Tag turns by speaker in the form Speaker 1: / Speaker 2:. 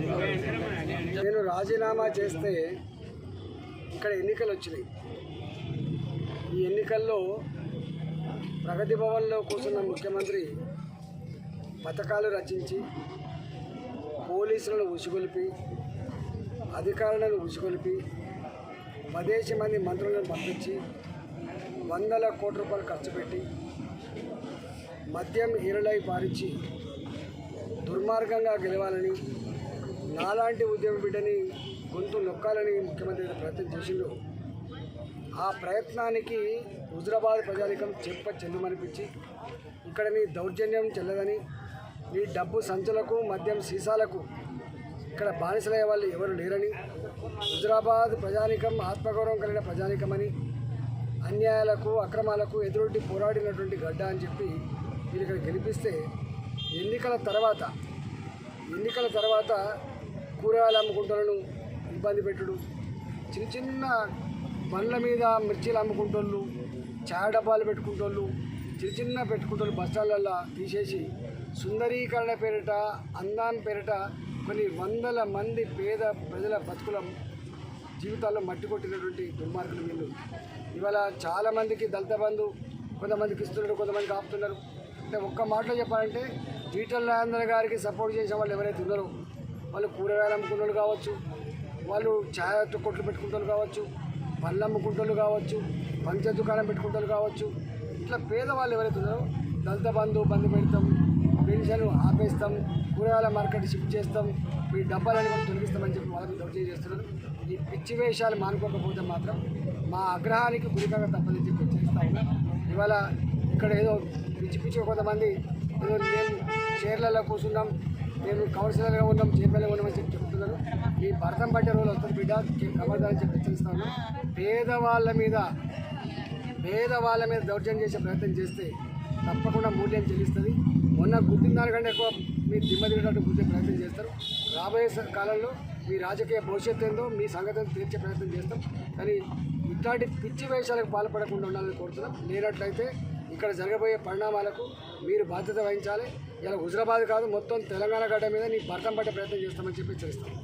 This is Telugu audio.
Speaker 1: నేను రాజీనామా చేస్తే ఇక్కడ ఎన్నికలు వచ్చినాయి. ఈ ఎన్నికల్లో ప్రగతి భవన్లో కూర్చున్న ముఖ్యమంత్రి పథకాలు రచించి పోలీసులను ఉసిగొలిపి అధికారులను ఉసిగొలిపి పదేసి మంది మంత్రులను పంపించి వందల కోట్ల రూపాయలు ఖర్చు పెట్టి మద్యం ఈరలై పారించి దుర్మార్గంగా గెలవాలని నాలాంటి ఉద్యమ బిడ్డని గొంతు నొక్కాలని ముఖ్యమంత్రి ప్రయత్నం చేసిండు. ఆ ప్రయత్నానికి హుజరాబాద్ ప్రజానికం చెప్ప చెల్లుమనిపించి ఇక్కడ నీ దౌర్జన్యం చెల్లదని నీ డబ్బు సంచులకు మద్యం సీసాలకు ఇక్కడ బానిసలయ్యే వాళ్ళు ఎవరు లేరని హుజరాబాద్ ప్రజానికం ఆత్మగౌరవం కలిగిన ప్రజానికమని అన్యాయాలకు అక్రమాలకు ఎదురొడ్డి పోరాడినటువంటి గడ్డ అని చెప్పి మీరు ఇక్కడ గెలిపిస్తే ఎన్నికల తర్వాత ఎన్నికల తర్వాత కూరగాయలు అమ్ముకుంటోళ్ళను ఇబ్బంది పెట్టుడు. చిన్న చిన్న బండ్ల మీద మిర్చీలు అమ్ముకుంటోళ్ళు చాయ్ డబ్బాలు పెట్టుకుంటోళ్ళు చిన్న చిన్న పెట్టుకుంటోళ్ళు బస్టాళ్ళల్లో తీసేసి. సుందరీకరణ పేరిట అందాన్ని పేరిట కొన్ని వందల మంది పేద ప్రజల బతుకుల జీవితాల్లో మట్టి కొట్టినటువంటి దుర్మార్గులు వీళ్ళు. ఇవాళ చాలామందికి దళిత బంధు కొంతమందికి ఇస్తున్నారు కొంతమందికి ఆపుతున్నారు. అంటే ఒక్క మాటలో చెప్పాలంటే ఈటల రాజేంద్ర గారికి సపోర్ట్ చేసే వాళ్ళు ఎవరైతే ఉన్నారో వాళ్ళు కూరగాయలు అమ్ముకునే వాళ్ళు కావచ్చు వాళ్ళు ఛాయ కొట్లు పెట్టుకుంటారు కావచ్చు పళ్ళు అమ్ముకుంటారు కావచ్చు పంచ దుకాణం పెట్టుకుంటారు కావచ్చు ఇట్లా పేదవాళ్ళు ఎవరైతే ఉన్నారో దళిత బంధు బంధు పెడతాం పెన్షన్ ఆపేస్తాం కూరగాయల మార్కెట్ షిఫ్ట్ చేస్తాం మీ డబ్బాలని కూడా తొలగిస్తామని చెప్పి వాళ్ళకి దౌర్జన్యం చేస్తున్నారు. ఈ పిచ్చి వేషాలు మానుకోకపోతే మాత్రం మా ఆగ్రహానికి గురికాక తప్పదని చెప్పి హెచ్చరిస్తా ఉన్నా. ఇవాళ ఇక్కడ ఏదో పిచ్చి పిచ్చి కొంతమంది ఏదో మేము చైర్లలో కూర్చున్నాం మేము కౌన్సిలర్గా ఉన్నాం చైర్మన్గా ఉన్నామని చెప్పి చెప్తున్నాను మీ భర్తం పట్టే రోజులు వస్తుంది బిడ్డ కబర్దారని చెప్పి హెచ్చరిస్తా పేదవాళ్ళ మీద పేదవాళ్ళ మీద దౌర్జన్యం చేసే ప్రయత్నం చేస్తే తప్పకుండా మూల్యం చెల్లిస్తుంది. మొన్న గుర్తిన దానికంటే ఎక్కువ మీరు దిమ్మ తిరిగినట్టు గుర్తే ప్రయత్నం చేస్తారు. రాబోయే కాలంలో మీ రాజకీయ భవిష్యత్తు ఏందో మీ సంగతిని తీర్చే ప్రయత్నం చేస్తాం. కానీ ఇట్లాంటి పిచ్చి వేషాలకు పాల్పడకుండా ఉండాలని కోరుతున్నాం. లేనట్లయితే ఇక్కడ జరగబోయే పరిణామాలకు మీరు బాధ్యత వహించాలి. ఇలా హుజరాబాద్ కాదు మొత్తం తెలంగాణ గడ్డ మీద నీ భర్తం పట్టే ప్రయత్నం చేస్తామని చెప్పి తెలుస్తాను